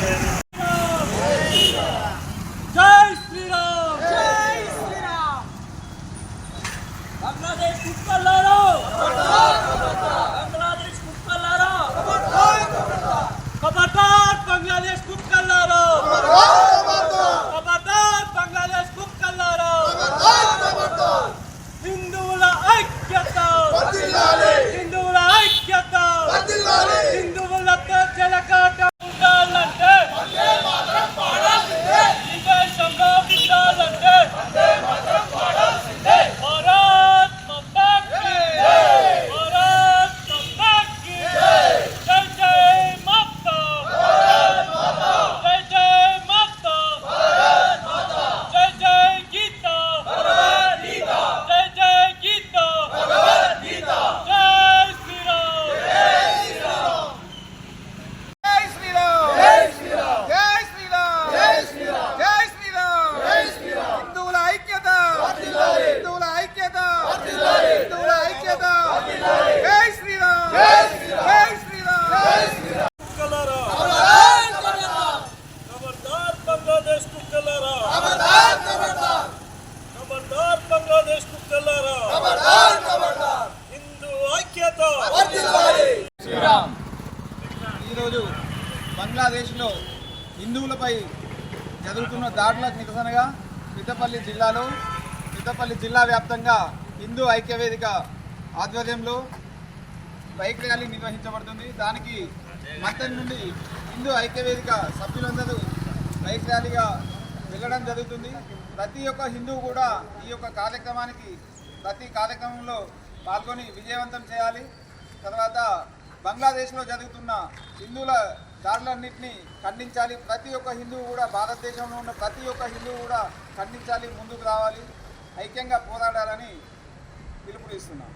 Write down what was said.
Amen. ఈరోజు బంగ్లాదేశ్లో హిందువులపై జరుగుతున్న దాడులకు నిరసనగా పెద్దపల్లి జిల్లాలో పెద్దపల్లి జిల్లా వ్యాప్తంగా హిందూ ఐక్యవేదిక ఆధ్వర్యంలో బైక్ ర్యాలీ నిర్వహించబడుతుంది. దానికి మత్తన్ నుండి హిందూ ఐక్యవేదిక సభ్యులందరూ బైక్ ర్యాలీగా వెళ్ళడం జరుగుతుంది. ప్రతి ఒక్క హిందువు కూడా ఈ యొక్క కార్యక్రమానికి ప్రతి కార్యక్రమంలో పాల్గొని విజయవంతం చేయాలి. తర్వాత బంగ్లాదేశ్లో జరుగుతున్న హిందువుల దాడులన్నింటినీ ఖండించాలి. ప్రతి ఒక్క హిందువు కూడా భారతదేశంలో ఉన్న ప్రతి ఒక్క హిందువు కూడా ఖండించాలి ముందుకు రావాలి. ఐక్యంగా పోరాడాలని పిలుపునిస్తున్నాం.